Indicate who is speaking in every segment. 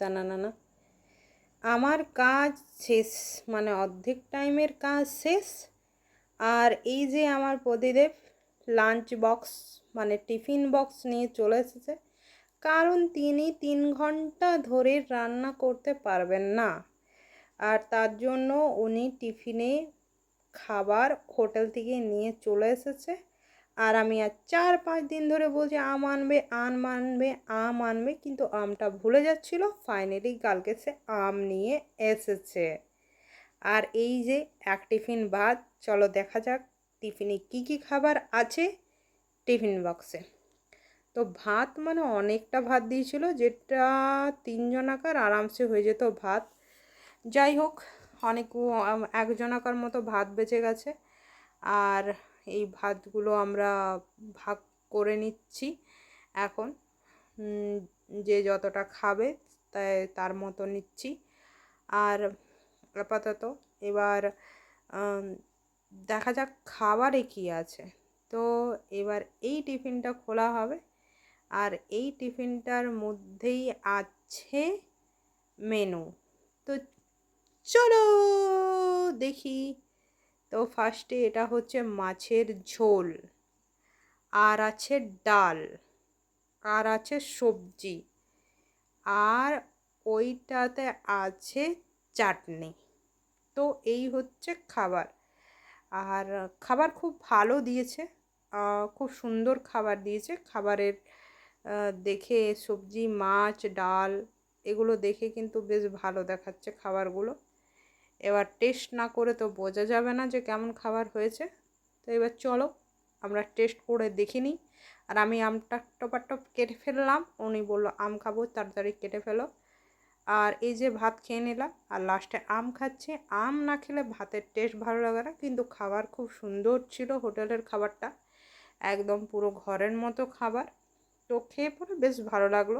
Speaker 1: টানা আমার কাজ শেষ মানে অর্ধেক টাইমের কাজ শেষ। আর এই যে আমার প্রতিদেব লাঞ্চ বক্স মানে টিফিন বক্স নিয়ে চলে এসেছে, কারণ তিনি তিন ঘণ্টা ধরে রান্না করতে পারবেন না। আর তার জন্য উনি টিফিনে খাবার হোটেল থেকে নিয়ে চলে এসেছে। আর আমি আর চার পাঁচ দিন ধরে বলছি, আম আনবে আম আনবে আম আনবে। কিন্তু আমটা ভুলে যাচ্ছিল। ফাইনালি কালকে সে আম নিয়ে এসেছে। আর এই যে এক টিফিন ভাত চলো দেখা যাক টিফিনে কি কি খাবার আছে টিফিন বক্সে। তো ভাত মানে অনেকটা ভাত দিয়েছিল, যেটা তিনজনাকার আরামসে হয়ে যেত ভাত। যাই হোক, অনেক একজনাকার মতো ভাত বেঁচে গেছে। আর এই ভাতগুলো আমরা ভাগ করে নিচ্ছি। এখন যে যতটা খাবে তাই তার মতো নিচ্ছি। আর আপাতত এবার দেখা যাক খাবারে কি আছে। তো এবার এই টিফিনটা খোলা হবে। আর এই টিফিনটার মধ্যেই আছে মেনু। তো চলো দেখি তো ফার্স্টে এটা হচ্ছে মাছের ঝোল, আর আছে ডাল, আর আছে সবজি, আর ওইটাতে আছে চাটনি। তো এই হচ্ছে খাবার। আর খাবার খুব ভালো দিয়েছে খুব সুন্দর খাবার দিয়েছে। খাবারের দেখে সবজি, মাছ, ডাল, এগুলো দেখে কিন্তু বেশ ভালো দেখাচ্ছে খাবারগুলো। এবার টেস্ট না করে তো বোঝা যাবে না যে কেমন খাবার হয়েছে। তো এবার চলো, আমরা টেস্ট করে দেখে নিই। আর আমি আমটা টপাটপ কেটে ফেললাম, উনি বলল, আম খাব, তাড়াতাড়ি কেটে ফেলো। আর এই যে ভাত খেয়ে নিলাম, আর লাস্টে আম খাচ্ছে। আম না খেলে ভাতের টেস্ট ভালো লাগে না, কিন্তু খাবার খুব সুন্দর ছিল হোটেলের খাবারটা। একদম পুরো ঘরের মতো খাবার। তো খেয়ে পরে বেশ ভালো লাগল।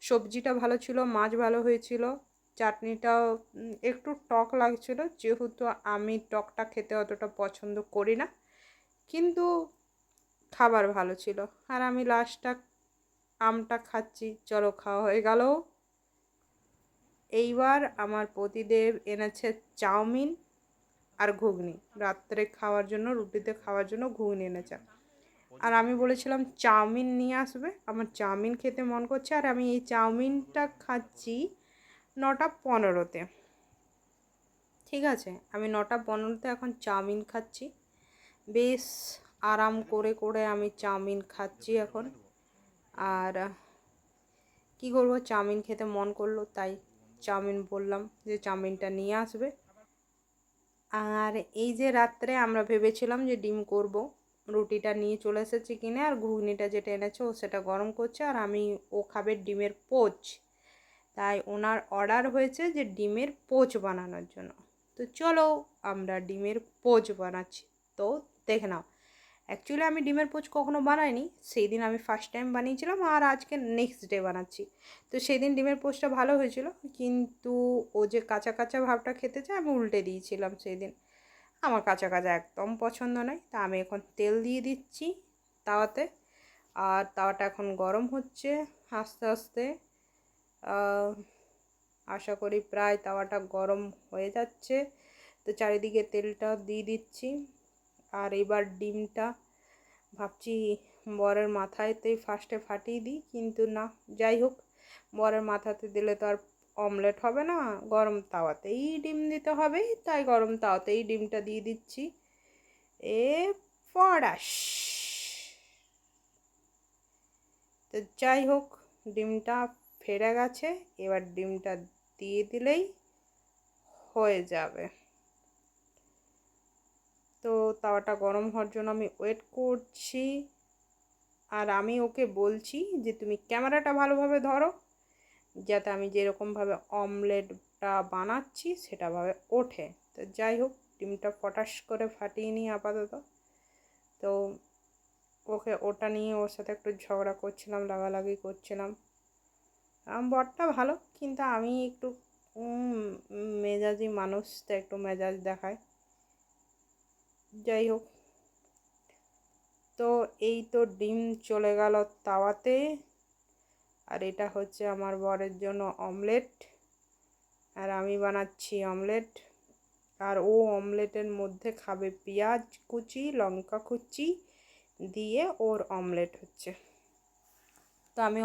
Speaker 1: সবজিটা ভালো ছিল, মাছ ভালো হয়েছিল। চাটনিটাও একটু টক লাগছিল। যেহেতু আমি টকটা খেতে অতটা পছন্দ করি না। কিন্তু খাবার ভালো ছিল। আর আমি লাস্টটা আমটা খাচ্ছি, চলো খাওয়া হয়ে গেল। এইবার আমার পতিদেব এনেছে চাউমিন আর ঘুগনি। রাত্রে খাওয়ার জন্য, রুটিতে খাওয়ার জন্য ঘুগনি এনেছে। আর আমি বলেছিলাম, চাউমিন নিয়ে আসবে। আমার চাউমিন খেতে মন করছে। আর আমি এই চাউমিনটা খাচ্ছি নটা পনেরোতে। ঠিক আছে? আমি নটা পনেরোতে এখন চাউমিন খাচ্ছি। বেশ আরাম করে করে আমি চাউমিন খাচ্ছি এখন। আর কি করব? চাউমিন খেতে মন করল, তাই চাউমিন বললাম যে চাউমিনটা নিয়ে আসবে। আর এই যে রাত্রে আমরা ভেবেছিলাম যে ডিম করব, রুটিটা নিয়ে চলে এসেছি কিনে, আর ঘুগনিটা যেটা এনেছে ও সেটা গরম করছে, আর আমি ও খাবে ডিমের পোচ। তাই ওনার অর্ডার হয়েছে যে ডিমের পোচ বানানোর জন্য। তো চলো আমরা ডিমের পোচ বানাচ্ছি। তো দেখে নাও অ্যাকচুয়ালি আমি ডিমের পোচ কখনো বানাইনি সেই দিন আমি ফার্স্ট টাইম বানিয়েছিলাম আর আজকে নেক্সট ডে বানাচ্ছি। তো সেই দিন ডিমের পোচটা ভালো হয়েছিল, কিন্তু ও যে কাঁচা কাঁচা ভাবটা খেতে চায় আমি উল্টে দিয়েছিলাম সেই দিন আমার কাঁচা কাঁচা একদম পছন্দ নয়, তা আমি এখন তেল দিয়ে দিচ্ছি তাওয়াতে। আর তাওয়াটা এখন গরম হচ্ছে, আস্তে আস্তে আশা করি প্রায় তাওয়াটা গরম হয়ে যাচ্ছে। তো চারিদিকে তেলটা দিয়ে দিচ্ছি। আর এবার ডিমটা ভাবছি বরের মাথায়তেই ফার্স্টে ফাটিয়ে দিই, কিন্তু না, যাই হোক, বরের মাথাতে দিলে তো আর অমলেট হবে না, গরম তাওয়াতেই ডিম দিতে হবে, তাই গরম তাওয়াতেই ডিমটা দিয়ে দিচ্ছি। এ ফরাস তো যাই হোক, ডিমটা ফেরে গেছে, এবার ডিমটা দিয়ে দিলেই হয়ে যাবে। তো তাওয়াটা গরম হওয়ার জন্য আমি ওয়েট করছি আর আমি ওকে বলছি যে, তুমি ক্যামেরাটা ভালোভাবে ধরো, যাতে আমি যেরকমভাবে অমলেটটা বানাচ্ছি সেটাভাবে ওঠে। তো যাই হোক, ডিমটা পটাশ করে ফাটিয়ে নিই আপাতত। তো ওকে ওটা নিয়ে ওর সাথে একটু ঝগড়া করছিলাম, লাগালাগি করছিলাম। বরটা ভালো, কিন্তু আমি একটু মেজাজি মানুষ তো একটু মেজাজ দেখায়। যাই হোক। তো তো এই তো ডিম চলে গেল তাওয়াতে, আর এটা হচ্ছে আমার বরের জন্য অমলেট। আর আমি বানাচ্ছি অমলেট। আর ও অমলেটের মধ্যে খাবে পেঁয়াজ কুচি, লঙ্কা কুচি, দিয়ে ওর অমলেট হচ্ছে। তো আমি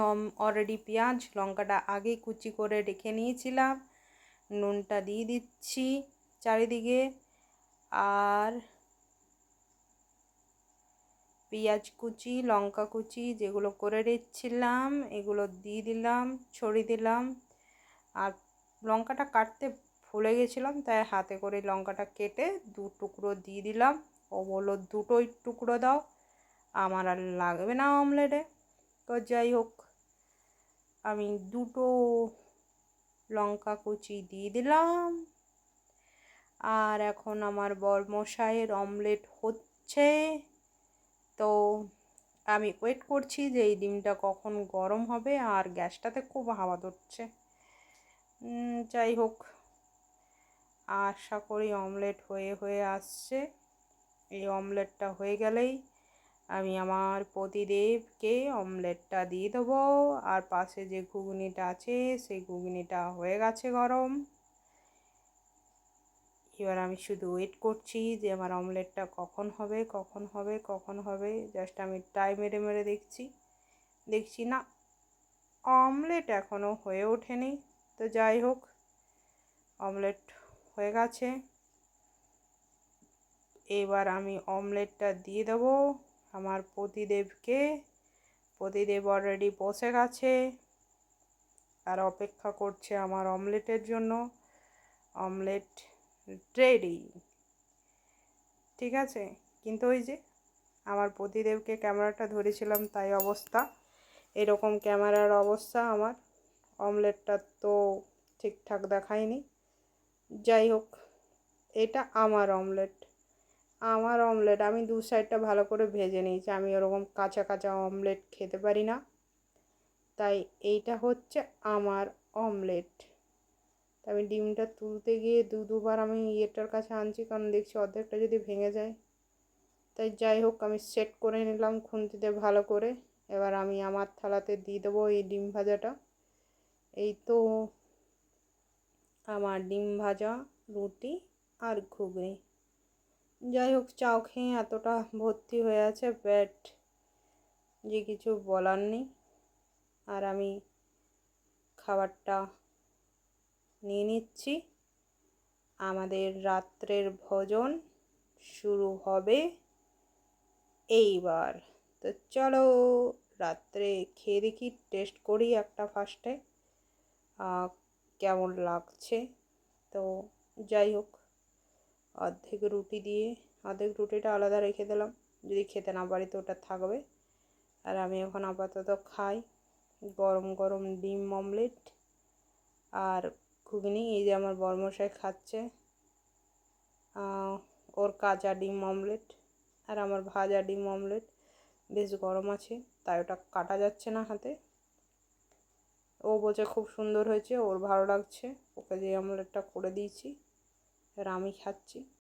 Speaker 1: অলরেডি পেঁয়াজ, লঙ্কাটা আগে কুচি করে রেখে নিয়েছিলাম। নুনটা দিয়ে দিচ্ছি চারিদিকে। আর পেঁয়াজ কুচি, লঙ্কা কুচি যেগুলো করে রেখেছিলাম, এগুলো দিয়ে দিলাম, ছড়িয়ে দিলাম। আর লঙ্কাটা কাটতে ভুলে গেছিলাম, তাই হাতে করে লঙ্কাটা কেটে দু টুকরো দিয়ে দিলাম। ও বলল দুটোই টুকরো দাও, আমার আর লাগবে না অমলেটে। তো যাই হোক, আমি দুটো লঙ্কা কুচি দিয়ে দিলাম। আর এখন আমার বরমশাইয়ের অমলেট হচ্ছে। তো আমি ওয়েট করছি যে এই ডিমটা কখন গরম হবে আর গ্যাসটাতে খুব হাওয়া ধরছে। যাই হোক, আশা করি অমলেট হয়ে হয়ে আসছে। এই অমলেটটা হয়ে গেলেই আমি আমার পতিদেবকে অমলেটটা দিয়ে দেবো। আর পাশে যে ঘুগনিটা আছে, সেই ঘুগনিটা হয়ে গেছে গরম। এবার আমি শুধু ওয়েট করছি যে আমার অমলেটটা কখন হবে কখন হবে কখন হবে। জাস্ট আমি টাই মেরে মেরে দেখছি। দেখছি না, অমলেট এখনও হয়ে ওঠেনি। তো যাই হোক, অমলেট হয়ে গেছে। এবার আমি অমলেটটা দিয়ে দেবো। আমার পতিদেবকে পতিদেব অলরেডি বসে গেছে। আর অপেক্ষা করছে আমার অমলেটের জন্য। অমলেট রেডি ঠিক আছে? কিন্তু ওই যে, আমার পতিদেবকে ক্যামেরাটা ধরেছিলাম, তাই অবস্থা। এরকম ক্যামেরার অবস্থা আমার। অমলেটটা তো ঠিকঠাক দেখায়নি। যাই হোক, এটা আমার অমলেট। আমার অমলেট আমি দু সাইডটা ভালো করে ভেজে নিয়েছি। আমি ওরকম কাঁচা কাঁচা অমলেট খেতে পারি না। তাই এইটা হচ্ছে আমার অমলেট আমি ডিমটা তুলতে গিয়ে দু দুবার আমি ইয়েটার কাছে আনছি, কারণ দেখছি অর্ধেকটা যদি ভেঙে যায়। তাই যাই হোক, আমি সেট করে নিলাম খুন্তিতে ভালো করে। এবার আমি আমার থালাতে দিয়ে দেবো এই ডিম ভাজাটা। এই তো আমার ডিম ভাজা, রুটি আর ঘুগনি। যাই হোক চাও খেয়ে এতটা ভর্তি হয়ে আছে পেট যে কিছু বলার নেই। আর আমি খাবারটা নিয়ে নিচ্ছি। আমাদের রাত্রের ভোজন শুরু হবে এইবার। তো চলো, রাত্রে খেয়ে দেখি, টেস্ট করি একটা ফার্স্টে কেমন লাগছে। তো যাই হোক অর্ধেক রুটি দিয়ে অর্ধেক রুটিটা আলাদা রেখে দিলাম। যদি খেতে না পারি তো ওটা থাকবে। আর আমি এখন আপাতত খাই গরম গরম ডিম অমলেট আর ঘুগনি। এই যে আমার বরমশাই খাচ্ছে ওর কাঁচা ডিম অমলেট আর আমার ভাজা ডিম অমলেট। বেশ গরম আছে, তাই ওটা কাটা যাচ্ছে না হাতে। ও বলছে খুব সুন্দর হয়েছে, ওর ভালো লাগছে। ওকে যে অমলেটটা করে দিয়েছি। আর আমি খাচ্ছি।